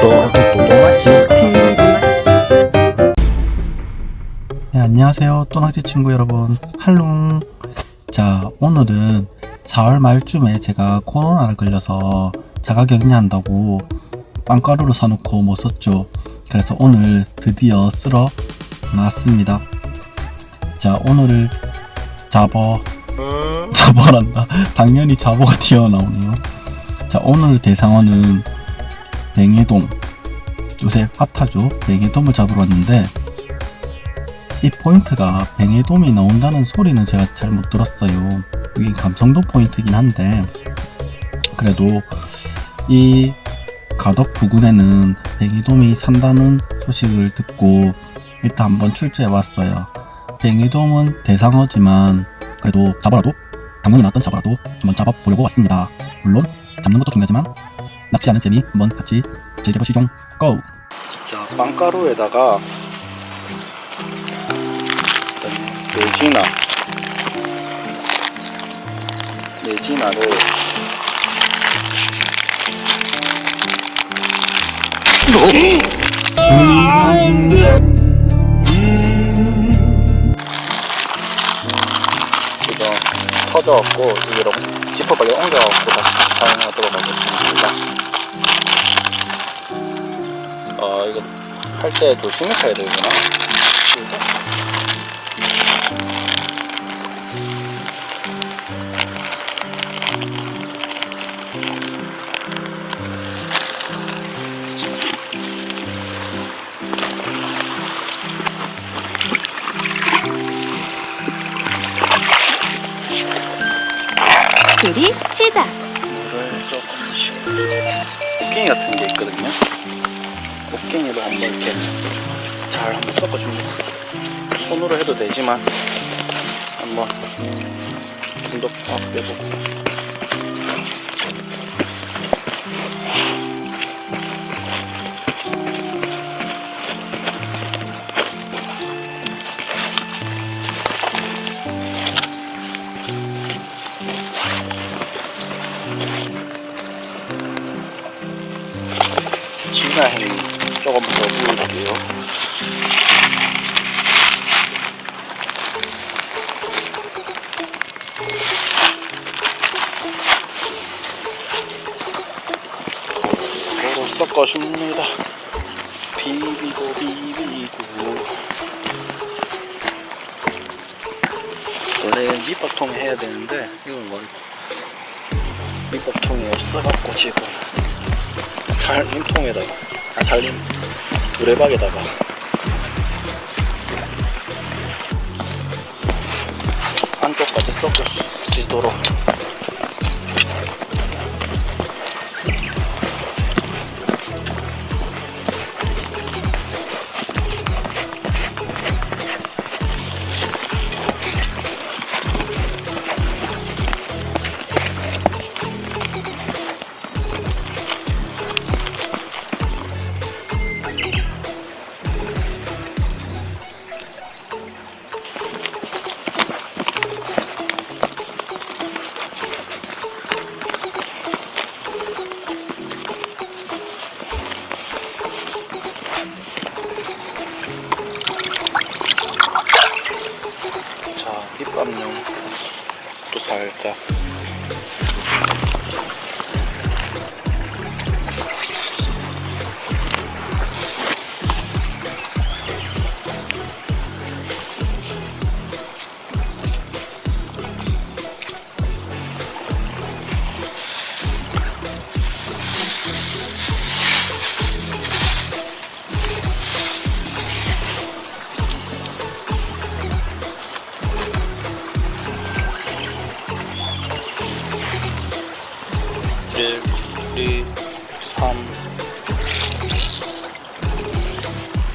또또또또마치 TV 네, 안녕하세요. 또나지 친구 여러분. 할롱. 자 오늘은 4월 말쯤에 제가 코로나를 걸려서 자가격리한다고 빵가루를 사놓고 못 썼죠. 그래서 오늘 드디어 쓸어 나왔습니다. 자 오늘을 잡어? 잡어란다. 당연히 잡어가 튀어나오네요 자 오늘 대상어는 뱅에돔 요새 핫하죠? 뱅에돔을 잡으러 왔는데 이 포인트가 뱅에돔이 나온다는 소리는 제가 잘 못 들었어요. 이게 감성돔 포인트긴 한데 그래도 이 가덕 부근에는 뱅에돔이 산다는 소식을 듣고 일단 한번 출제해 왔어요. 뱅에돔은 대상어지만 그래도 잡아라도 당분이 나왔던 잡아라도 한번 잡아보려고 왔습니다. 물론 잡는 것도 중요하지만 낚시 하는 재미 한번 같이 즐겨보시죠 고! 자 빵가루에다가 내지나 내지나를 지금 터져갖고 이대로 지퍼백에 옮겨갖고 다시 사용하도록 하겠습니다. 아 이거 할 때 조심히 해야 되구나. 꽃갱이 같은 게 있거든요. 꽃갱이로 한번 이렇게 잘 한번 섞어줍니다. 손으로 해도 되지만 한번 좀더 팍 빼보고 조금 더 부을게요. 도로 섞어줍니다. 비비고 비비고. 원래 밑밥통 해야 되는데 이건 뭐 밑밥통이 없어갖고 지금 살림통에다가 아 살림 두레박에다가. 안쪽까지 섞여지도록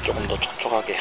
조금 더 촉촉하게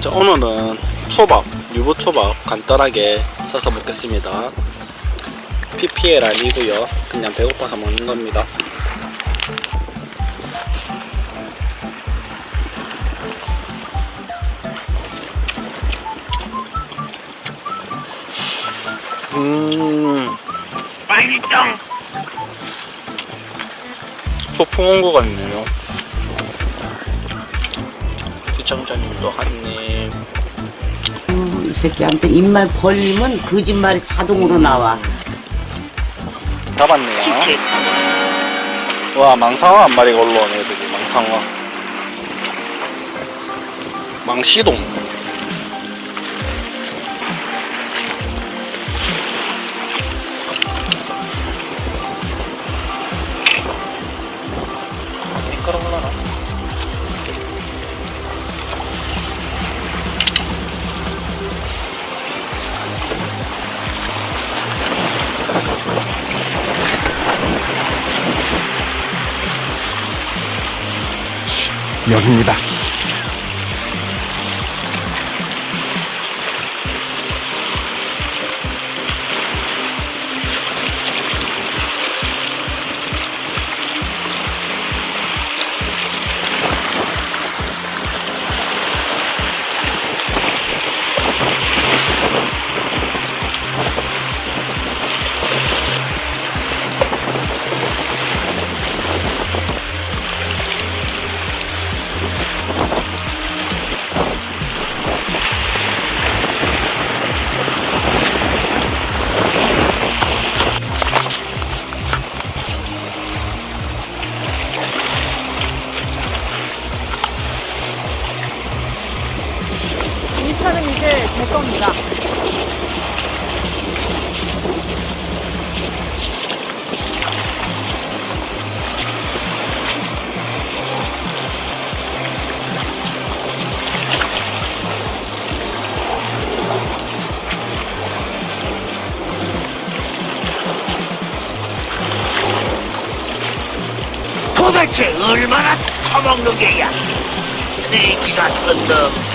자, 오늘은 초밥, 유부초밥 간단하게 싸서 먹겠습니다. PPL 아니고요. 그냥 배고파서 먹는 겁니다. 음. 소풍 온것 같네요. 시청자님도 한 입. 음, 이 새끼한테 입만 벌리면 거짓말이 자동으로 나와. 잡았네요. 와 망상어 한 마리가 올라오네 애들이 망상어. 망시동. 여기입니다. 겁니다. 도대체 얼마나 처먹는 게야? 돼지 같은 놈.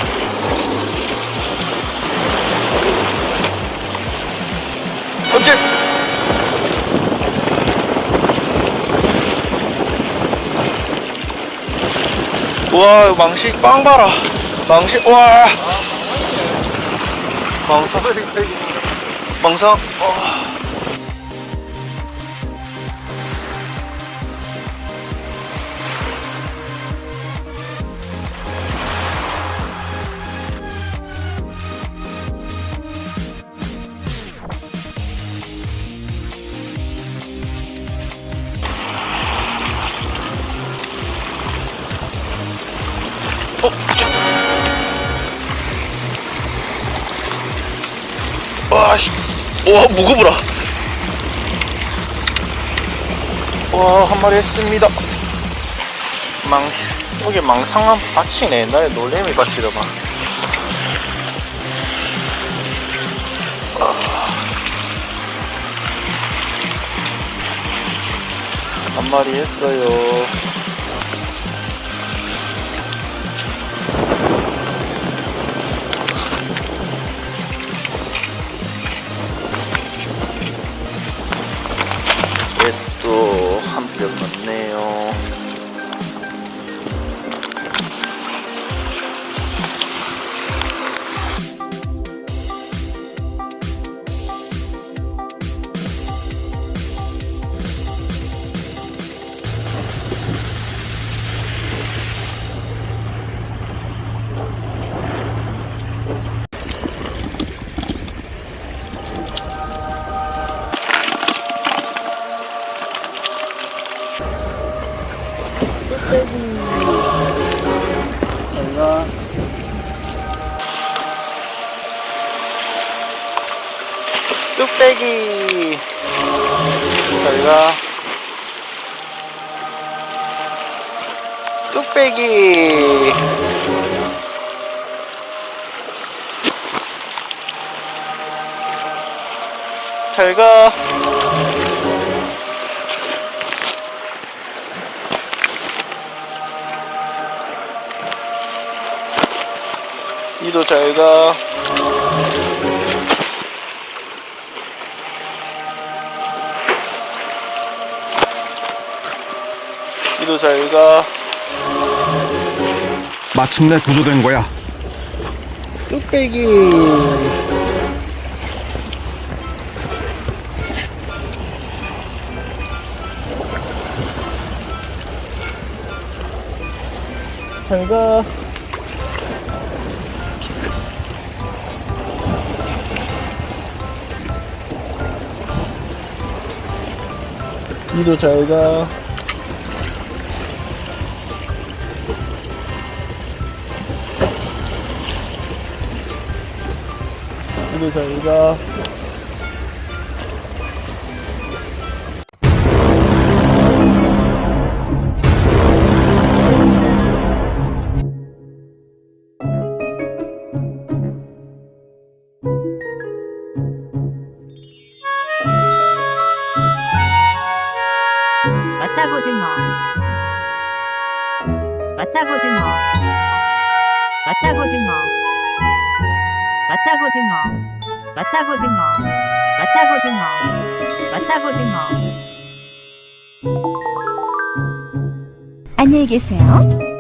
우와 이거 망시 빵 봐라. 망시 와. 망상 망상 어. 와 무거워라 와 한 마리 했습니다. 망 여기 망상한 밭이네. 나의 놀래미 밭이더만. 아. 한 마리 했어요 뚝배기. 잘가. 니도 잘가. 니도 잘가 마침내 구조된 거야. 뚝배기. 잘가 니도 잘가 니도 잘가 마사고등어. 마사고등어. 마사고등어 마사고등어. 마사고등어. 마사고등어. 안녕히 계세요.